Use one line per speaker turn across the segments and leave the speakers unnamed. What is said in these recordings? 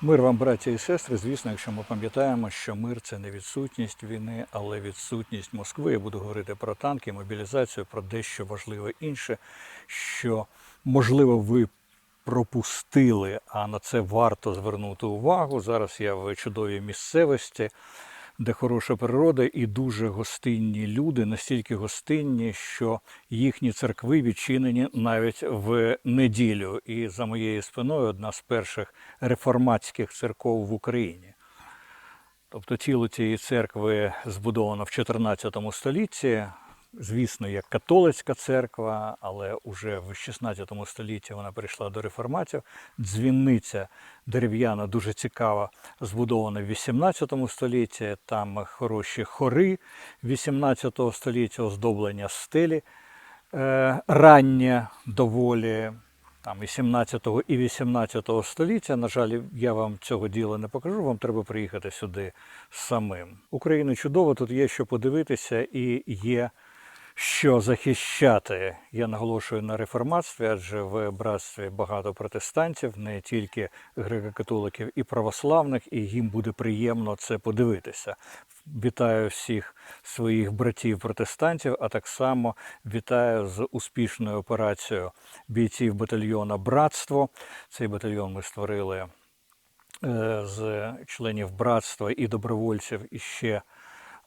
Мир вам, браття і сестри. Звісно, якщо ми пам'ятаємо, що мир це не відсутність війни, але відсутність Москви. Я буду говорити про танки, мобілізацію, про дещо важливе інше, що можливо ви пропустили, а на це варто звернути увагу. Зараз я в чудовій місцевості, де хороша природа і дуже гостинні люди, настільки гостинні, що їхні церкви відчинені навіть в неділю. І за моєю спиною одна з перших реформатських церков в Україні. Тобто тіло цієї церкви збудовано в 14 столітті. Звісно, як католицька церква, але уже в 16 столітті вона перейшла до реформатів. Дзвіниця дерев'яна дуже цікава, збудована в 18 столітті. Там хороші хори 18 століття, оздоблення стелі е, раннє доволі там і 17 і 18 століття. На жаль, я вам цього діла не покажу. Вам треба приїхати сюди самим. Україна чудова, тут є що подивитися і є що захищати. Я наголошую на реформатстві, адже в братстві багато протестантів, не тільки греко-католиків і православних, і їм буде приємно це подивитися. Вітаю всіх своїх братів-протестантів, а так само вітаю з успішною операцією бійців батальйона Братство. Цей батальйон ми створили е, з членів братства і добровольців іще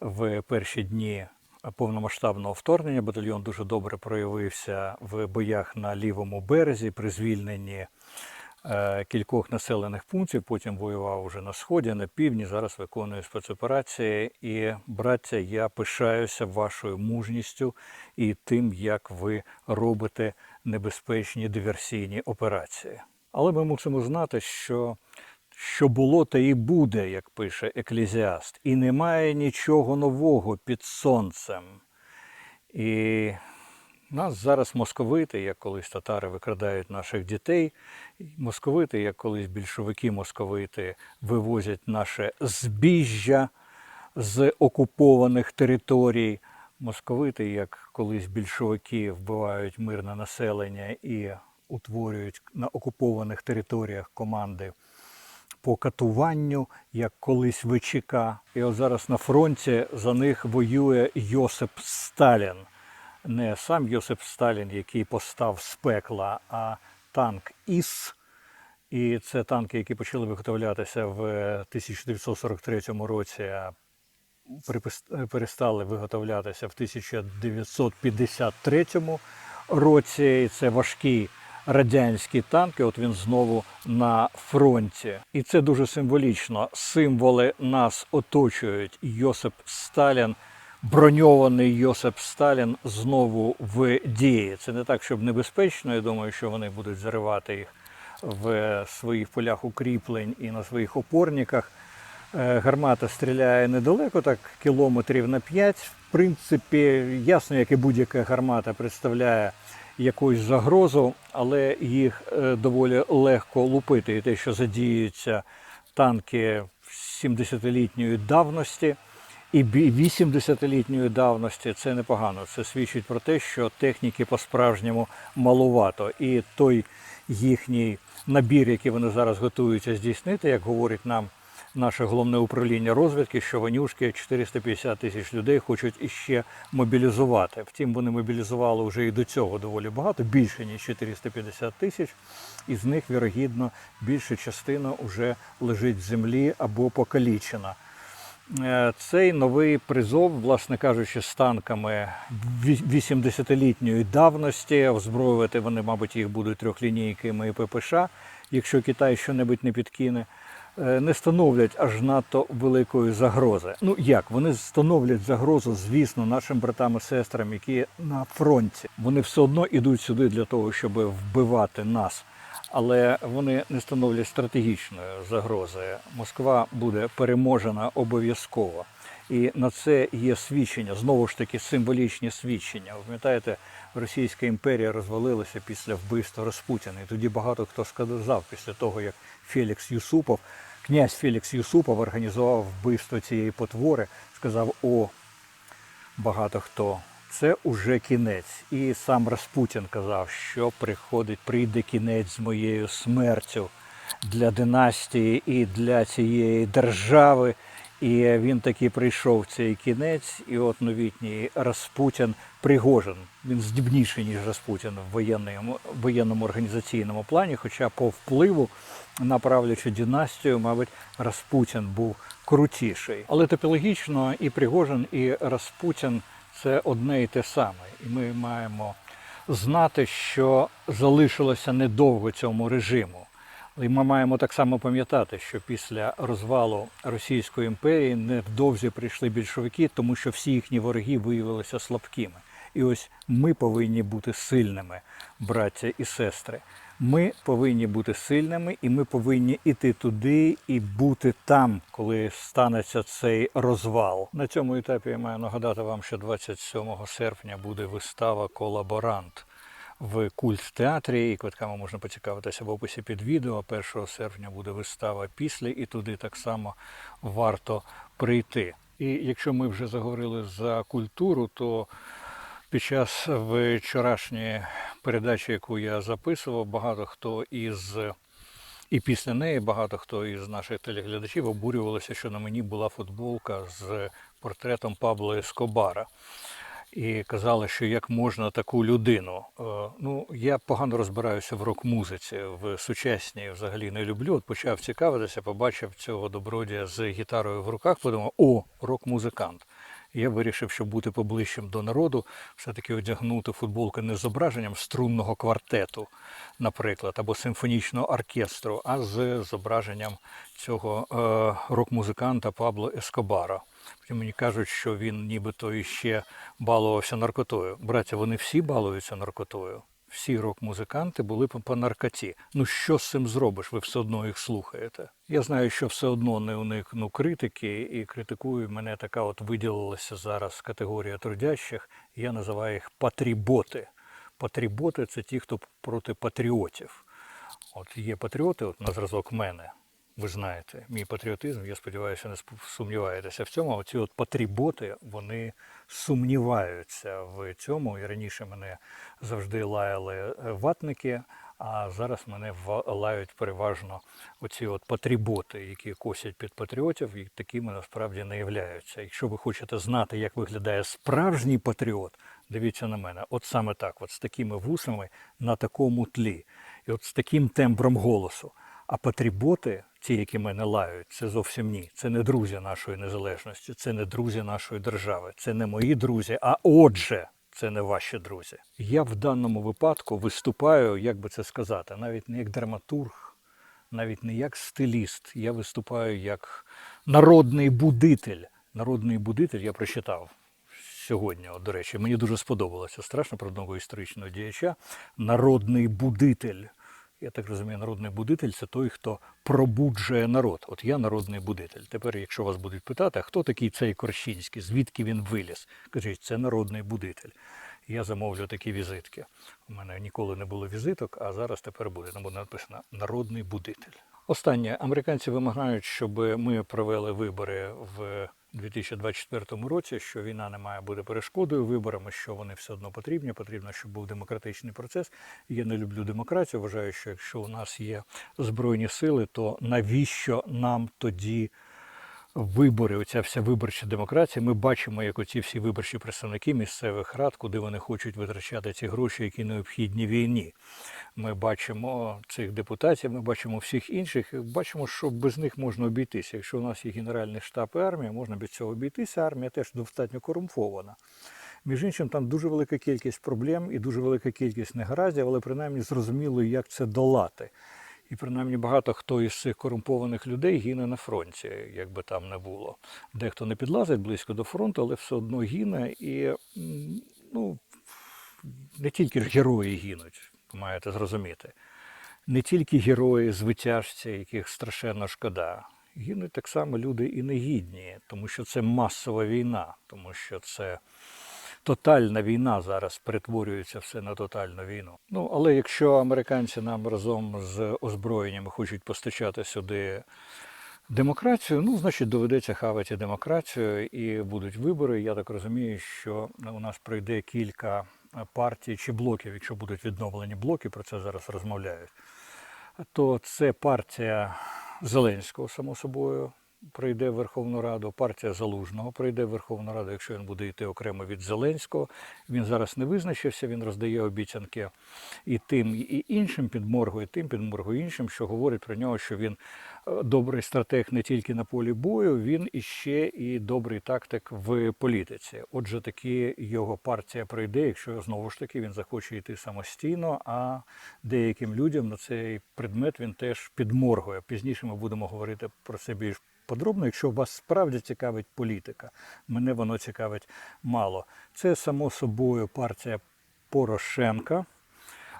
в перші дні повномасштабного вторгнення. Батальйон дуже добре проявився в боях на лівому березі при звільненні е, кількох населених пунктів. Потім воював уже на сході, на півдні. Зараз виконує спецоперації. І, браття, я пишаюся вашою мужністю і тим, як ви робите небезпечні диверсійні операції. Але ми мусимо знати, що що було, те і буде, як пише еклезіаст, і немає нічого нового під сонцем. І нас зараз московити, як колись татари викрадають наших дітей, московити, як колись більшовики московити, вивозять наше збіжжя з окупованих територій. Московити, як колись більшовики, вбивають мирне населення і утворюють на окупованих територіях команди по катуванню, як колись ВЧК. І от зараз на фронті за них воює Йосип Сталін. Не сам Йосип Сталін, який постав з пекла, а танк ІС. І це танки, які почали виготовлятися в 1943 році, а припис- перестали виготовлятися в 1953 році. І це важкі радянські танки. От він знову на фронті. І це дуже символічно. Символи нас оточують. Йосип Сталін, броньований Йосип Сталін знову в дії. Це не так, щоб небезпечно. Я думаю, що вони будуть заривати їх в своїх полях укріплень і на своїх опорниках. Е, Гармата стріляє недалеко, так кілометрів на 5. В принципі, ясно, як і будь-яка гармата представляє якусь загрозу, але їх е, доволі легко лупити. І те, що задіються танки 70-літньої давності і бі- 80-літньої давності, це непогано. Це свідчить про те, що техніки по-справжньому малувато. І той їхній набір, який вони зараз готуються здійснити, як говорить нам наше головне управління розвідки, що ванюшки 450 тисяч людей хочуть іще мобілізувати. Втім, вони мобілізували вже і до цього доволі багато, більше ніж 450 тисяч. Із них, вірогідно, більша частина вже лежить в землі або покалічена. Е, Цей новий призов, власне кажучи, з танками 80-літньої давності. Озброювати вони, мабуть, їх будуть трьохлінійками і ППШ, якщо Китай щонебудь не підкине. Е, Не становлять аж надто великої загрози. Ну як вони становлять загрозу, звісно, нашим братам і сестрам, які на фронті. Вони все одно йдуть сюди для того, щоб вбивати нас але вони не становлять стратегічної загрози. Москва буде переможена обов'язково. І на це є свідчення, знову ж таки, символічні свідчення. Ви пам'ятаєте, Російська імперія розвалилася після вбивства Распутіна. І тоді багато хто сказав після того, як Фелікс Юсупов, князь Фелікс Юсупов організував вбивство цієї потвори, сказав: О, багато хто. Це уже кінець. І сам Распутін казав, що приходить, прийде кінець з моєю смертю. для династії і для цієї держави. І він таки прийшов цей кінець, і от новітній Распутін Пригожин. Він здібніший, ніж Распутін в воєнному, воєнному організаційному плані, хоча по впливу на правлячу династію, мабуть, Распутін був крутіший. Але топологічно і Пригожин, і Распутін це одне і те саме. І ми маємо знати, що залишилося недовго цьому режиму. І ми маємо так само пам'ятати, що після розвалу Російської імперії невдовзі прийшли більшовики, тому що всі їхні вороги виявилися слабкими. І ось ми повинні бути сильними, браття і сестри. Ми повинні бути сильними, і ми повинні іти туди і бути там, коли станеться цей розвал. На цьому етапі я маю нагадати вам, що 27 серпня буде вистава Колаборант в культ театрі. І квитками можна поцікавитися в описі під відео. 1 серпня буде вистава після, і туди так само варто прийти. І якщо ми вже заговорили за культуру, то під час вчорашньої передачі, яку я записував, багато хто із і після неї багато хто із наших телеглядачів обурювалися, що на мені була футболка з портретом Пабло Ескобара. І казали, що як можна таку людину. Е, Ну, я погано розбираюся в рок-музиці, в сучасній взагалі не люблю. От почав цікавитися, побачив цього добродія з гітарою в руках, подумав, о, рок-музикант. Я вирішив, щоб бути поближчим до народу, все-таки одягнути футболку не з зображенням струнного квартету, наприклад, або симфонічного оркестру, а з зображенням цього е, рок-музиканта Пабло Ескобара. Мені кажуть, що він нібито іще балувався наркотою. Браття, вони всі балуються наркотою. Всі рок-музиканти були по, наркоті. Ну що з цим зробиш? Ви все одно їх слухаєте. Я знаю, що все одно не уникну критики, і критикую мене така от виділилася зараз категорія трудящих. Я називаю їх патріботи. Патріботи це ті, хто проти патріотів. От є патріоти, от на зразок мене. Ви знаєте, мій патріотизм, я сподіваюся, не сумніваєтеся в цьому. Оці от патріботи, вони сумніваються в цьому. І раніше мене завжди лаяли е, ватники, а зараз мене лають переважно оці от патріботи, які косять під патріотів, і такими насправді не являються. Якщо ви хочете знати, як виглядає справжній патріот, дивіться на мене. От саме так, от з такими вусами на такому тлі, і от з таким тембром голосу. А патріботи, ті, які мене лають, це зовсім ні. Це не друзі нашої незалежності, це не друзі нашої держави, це не мої друзі, а отже, це не ваші друзі. Я в даному випадку виступаю, як би це сказати, навіть не як драматург, навіть не як стиліст. Я виступаю як народний будитель. Народний будитель я прочитав сьогодні, от, до речі, мені дуже сподобалося страшно про одного історичного діяча. Народний будитель. Я так розумію, народний будитель це той, хто пробуджує народ. От я народний будитель. Тепер, якщо вас будуть питати, а хто такий цей Корщинський, звідки він виліз? Кажіть, це народний будитель. Я замовлю такі візитки. У мене ніколи не було візиток, а зараз тепер буде. Буде написано народний будитель. Останнє американці вимагають, щоб ми провели вибори в 2024 році, що війна не має бути перешкодою виборами, що вони все одно потрібні. Потрібно, щоб був демократичний процес. Я не люблю демократію. Вважаю, що якщо у нас є збройні сили, то навіщо нам тоді вибори, оця вся виборча демократія, ми бачимо, як оці всі виборчі представники місцевих рад, куди вони хочуть витрачати ці гроші, які необхідні війні. Ми бачимо цих депутатів, ми бачимо всіх інших, бачимо, що без них можна обійтися. Якщо у нас є Генеральний штаб і армія, можна без цього обійтися. Армія теж достатньо корумпована. Між іншим, там дуже велика кількість проблем і дуже велика кількість негараздів, але принаймні зрозуміло, як це долати. І принаймні багато хто із цих корумпованих людей гине на фронті, як би там не було. Дехто не підлазить близько до фронту, але все одно гине. І ну, не тільки ж герої гинуть, маєте зрозуміти. Не тільки герої, звитяжці, яких страшенно шкода. Гинуть так само люди і негідні, тому що це масова війна, тому що це тотальна війна зараз перетворюється все на тотальну війну. Ну але якщо американці нам разом з озброєннями хочуть постачати сюди демократію, ну значить доведеться хавати демократію і будуть вибори. Я так розумію, що у нас пройде кілька партій чи блоків, якщо будуть відновлені блоки, про це зараз розмовляють. то це партія Зеленського, само собою, прийде в Верховну Раду, партія Залужного прийде в Верховну Раду, якщо він буде йти окремо від Зеленського. Він зараз не визначився, він роздає обіцянки і тим, і іншим підморгує, тим підморгує іншим, що говорить про нього, що він е, добрий стратег не тільки на полі бою, він іще і добрий тактик в політиці. Отже, таки його партія пройде, якщо знову ж таки він захоче йти самостійно, а деяким людям на цей предмет він теж підморгує. Пізніше ми будемо говорити про це більш подробно, якщо вас справді цікавить політика. Мене воно цікавить мало. Це само собою партія Порошенка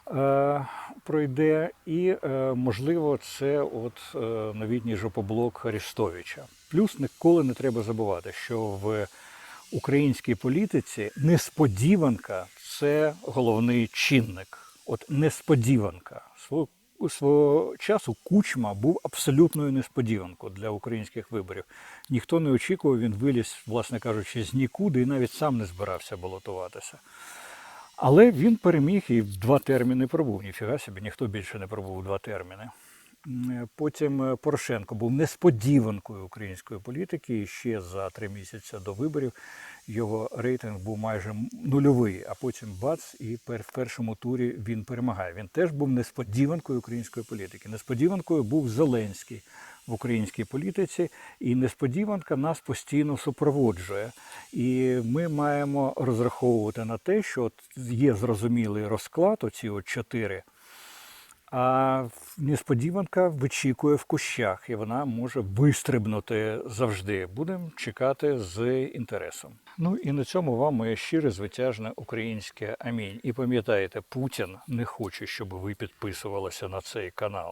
е, пройде, і е, можливо, це от е, новітній жопоблок Арістовича. Плюс ніколи не треба забувати, що в українській політиці несподіванка це головний чинник. От несподіванка. Свого, свого часу Кучма був абсолютною несподіванкою для українських виборів. Ніхто не очікував, він виліз, власне кажучи, з нікуди і навіть сам не збирався балотуватися. Але він переміг і два терміни пробув. Ніфіга собі, ніхто більше не пробув два терміни. М, Потім е, Порошенко був несподіванкою української політики. І ще за три місяці до виборів його рейтинг був майже нульовий. А потім бац, і в першому турі він перемагає. Він теж був несподіванкою української політики. Несподіванкою був Зеленський в українській політиці, і несподіванка нас постійно супроводжує. І ми маємо розраховувати на те, що є зрозумілий розклад, оці от чотири. А несподіванка вичікує в кущах, і вона може вистрибнути завжди. Будемо чекати з інтересом. Ну і на цьому вам моє щире звитяжне українське амінь. І пам'ятаєте, Путін не хоче, щоб ви підписувалися на цей канал.